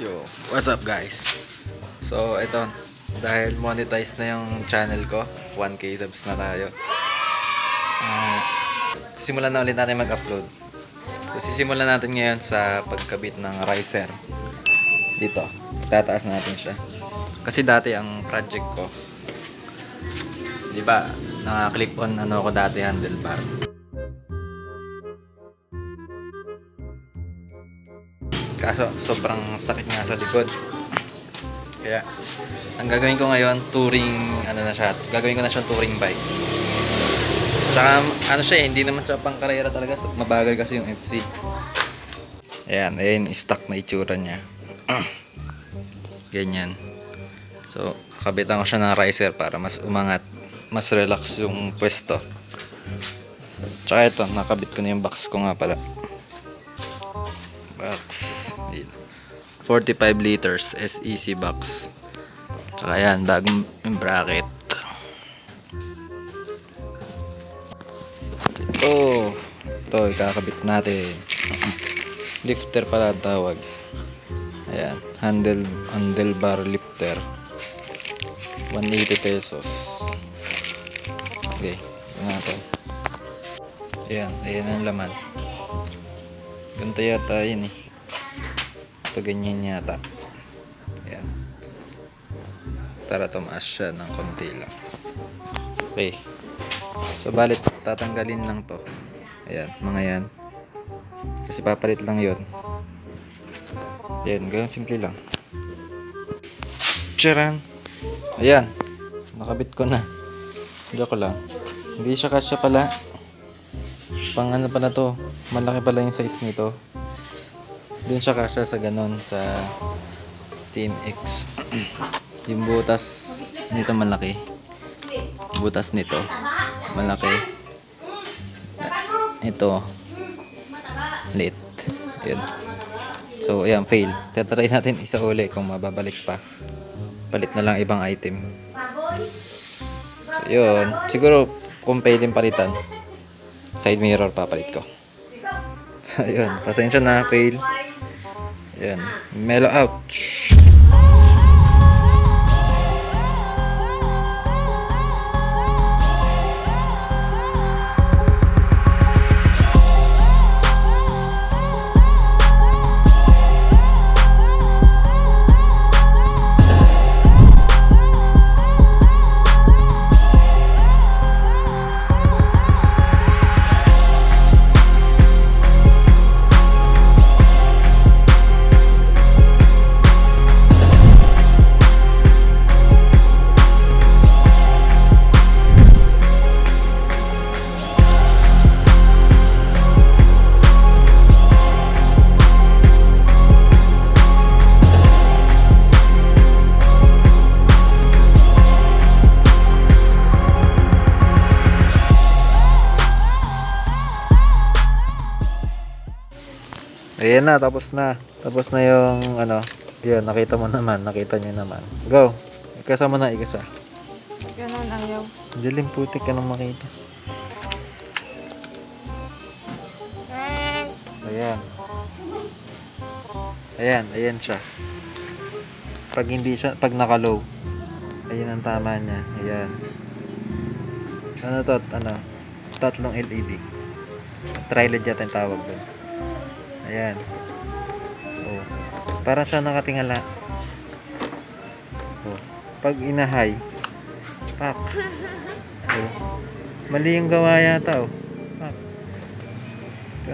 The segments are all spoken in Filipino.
Yo, what's up guys? So, ito, dahil monetize na yung channel ko, 1k subs na tayo. Uh, simulan na ulit natin mag-upload. So, sisimulan natin ngayon sa pagkabit ng riser. Dito, tataas natin siya. Kasi dati ang project ko, di ba, naka-clip on ano ko dati handlebar. Kaso sobrang sakit nga sa likod. Kaya ang gagawin ko ngayon, touring ano na siya. Gagawin ko na siyang touring bike. Tsaka ano siya, eh, hindi naman siya pang karera talaga. Mabagal kasi yung FC. Ayan, ayan stock na itsura niya. Ganyan. So, kabitan ko siya ng riser para mas umangat. Mas relax yung pwesto. Tsaka ito, nakabit ko na yung box ko nga pala. 45 liters SEC box. Tsaka yan, bagong bracket. Ito. Ito, ikakabit natin. Lifter pala tawag. Ayan, handle, handlebar lifter. 180 pesos. Okay, ito natin. Ayan, ayan ang laman. Ganito yata yun eh. Ito ganyan yata. Ayan. Tara tumaas siya ng konti lang. Okay. So balit tatanggalin lang to. Ayan, mga yan. Kasi papalit lang yon. Ayan, ganyan simple lang. Charan! Ayan. Nakabit ko na. Joke lang. Hindi siya kasya pala. Pang ano pala to. Malaki pala yung size nito. Doon siya kasya sa ganon sa Team X. yung butas nito malaki. Butas nito malaki. Ito lit. Yun. So, ayan, fail. Tatry natin isa uli kung mababalik pa. Palit na lang ibang item. So, yun. Siguro, kung pwedeng palitan, side mirror papalit ko. So, yun. Pasensya na, fail. Yan. Mellow out. Ayan na, tapos na. Tapos na yung ano, yun, nakita mo naman, nakita niyo naman. Go. Ikasa mo na, ikasa. Ganun ayaw. Dilim putik ka nang makita. Ayan. Ayan, ayan siya. Pag hindi siya, pag naka-low, ayan ang tama niya. Ayan. Ano to, ano, tatlong LED. Triled yata yung tawag doon. Ayan. Oh. Para siya nakatingala. Oh. Pag inahay, pak. Oh. Mali yung gawa yata, oh. Pak.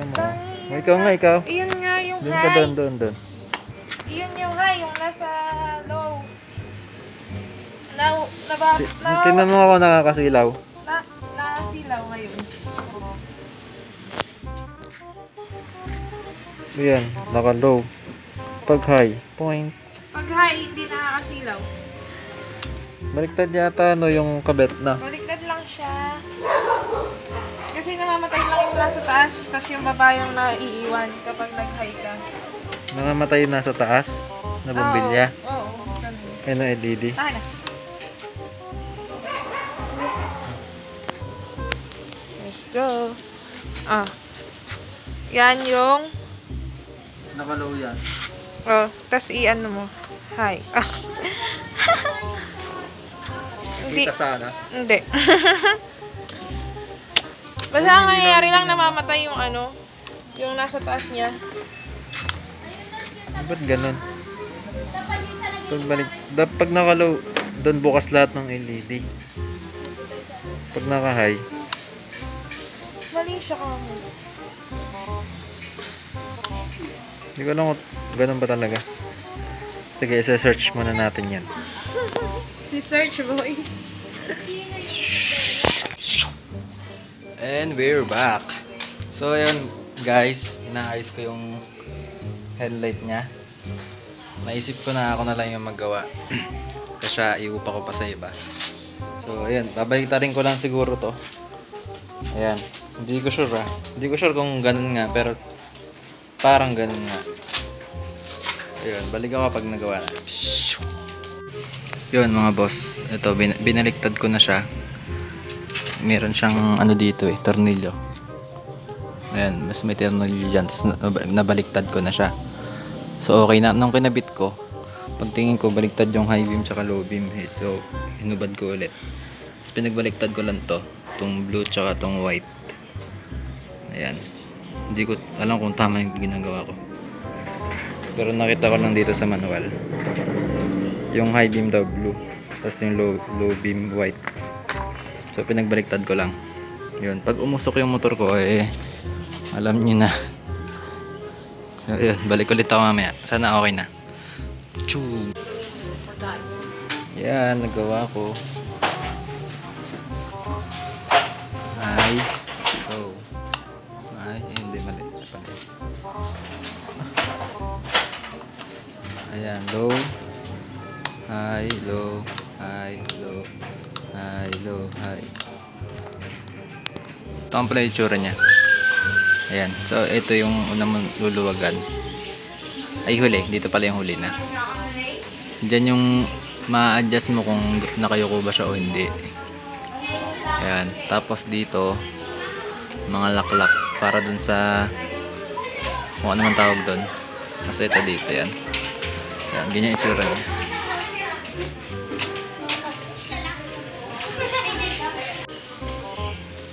Mo. oh. Ikaw nga, ikaw. Iyon nga yung Doon ka high. doon, doon, doon. Iyon yung high, yung nasa low. Na, naba, na, Tingnan mo ako nakakasilaw. na, nakasilaw ngayon. Ayan, naka-low. Pag high, point. Pag high, hindi nakakasilaw. Baliktad yata no yung kabet na. Baliktad lang siya. Kasi namamatay lang yung nasa taas, tapos yung baba yung naiiwan kapag nag-high ka. Nangamatay na sa taas na bombilya. Oo, oo, ganun. Ayun na LED. Ah, na. Let's go. Ah. Yan yung Naka-low yan. Oh, tas i-ano mo. Hi. Ah. Hindi. Kita sana. Hindi. Basta ang nangyayari lang namamatay yung ano, yung nasa taas niya. Ba't ganun? Pagbalik, da, pag nakalow, doon bukas lahat ng LED. Pag naka-high, Mali siya ka mo. Hindi ko alam kung ganun ba talaga. Sige, isa-search muna natin yan. Si Search Boy. And we're back. So, ayun, guys, inaayos ko yung headlight niya. Naisip ko na ako na lang yung maggawa. Kasi iupa ko pa sa iba. So, ayun, babaliktarin ko lang siguro to. Ayan, hindi ko sure ah. Hindi ko sure kung ganun nga, pero parang ganun nga. Ayun, balik ako pag nagawa na. Yun mga boss, ito, bin- binaliktad ko na siya meron siyang ano dito eh, tornilyo. Ayan, mas may tornilyo dyan. Tapos nab- nabaliktad ko na siya. So okay na. Nung kinabit ko, pagtingin ko, baliktad yung high beam tsaka low beam. Eh. So, hinubad ko ulit. Tapos pinagbaliktad ko lang to. Itong blue tsaka itong white. Ayan. Hindi ko alam kung tama yung ginagawa ko. Pero nakita ko lang dito sa manual. Yung high beam daw blue. Tapos yung low, low beam white. So pinagbaliktad ko lang. Yun, pag umusok yung motor ko eh alam niyo na. So yun, balik ulit ako mamaya. Sana okay na. Choo. Yan, nagawa ko. Ay. Ayan, low. High, low. High, low. High, low, high. Ito ang pala itsura niya. Ayan. So, ito yung una mong luluwagan. Ay, huli. Dito pala yung huli na. Diyan yung ma-adjust mo kung nakayuko ba siya o hindi. Ayan. Tapos dito, mga laklak para dun sa kung ano man tawag dun. Kasi ito dito, yan. Ayan, ganyan itsura niya.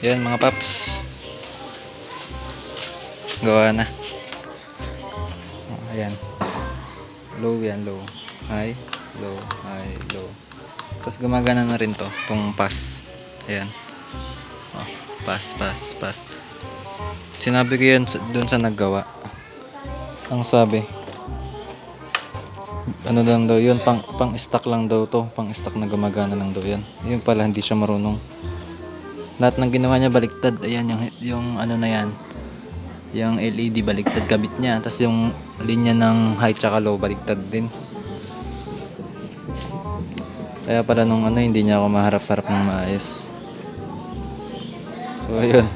Yan mga paps. Gawa na. Oh, ayan. Low yan, low. High, low, high, low. Tapos gumagana na rin to, tong pass. Ayan. Oh, pass, pass, pass. Sinabi ko yan dun sa naggawa. Ang sabi, ano lang daw yun, pang, pang stock lang daw to. Pang stock na gumagana lang daw yan. Yun pala, hindi siya marunong. Lahat ng ginawa niya baliktad. Ayan yung yung ano na yan. Yung LED baliktad. Kabit niya. Tapos yung linya ng high tsaka low baliktad din. Kaya pala nung ano hindi niya ako maharap-harap ng maayos. So ayun.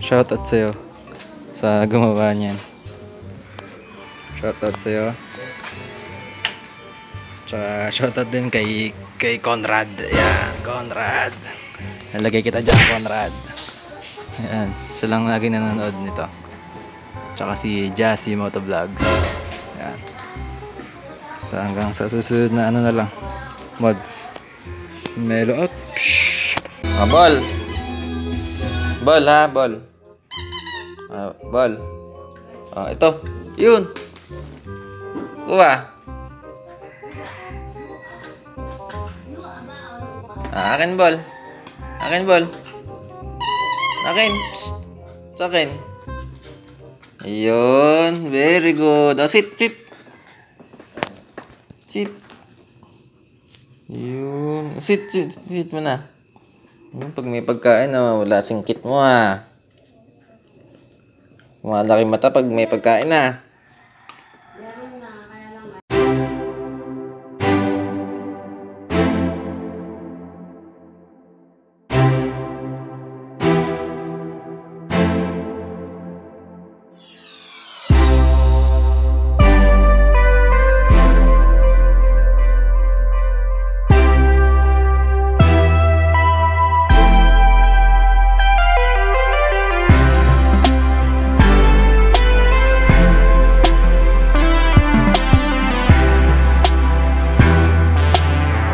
Shout out sa'yo sa gumawa niyan shout out sa'yo tsaka shout out din kay kay Conrad ayan Conrad Nalagay kita dyan, Conrad. Ayan. Siya lang lagi nanonood nito. Tsaka si Jassy Motovlog. Ayan. So hanggang sa susunod na ano na lang. Mods. Melo up. Ah, ball. Ball ha, ball. Ah, ball. Ah, ito. Yun. Kuha. Ah, akin ball. Akin ball. Akin. Psst. Sa akin. Ayun. Very good. Oh, sit, sit. Sit. Yun. Sit, sit, sit mo na. Pag may pagkain na wala singkit mo ha. Malaki mata pag may pagkain na.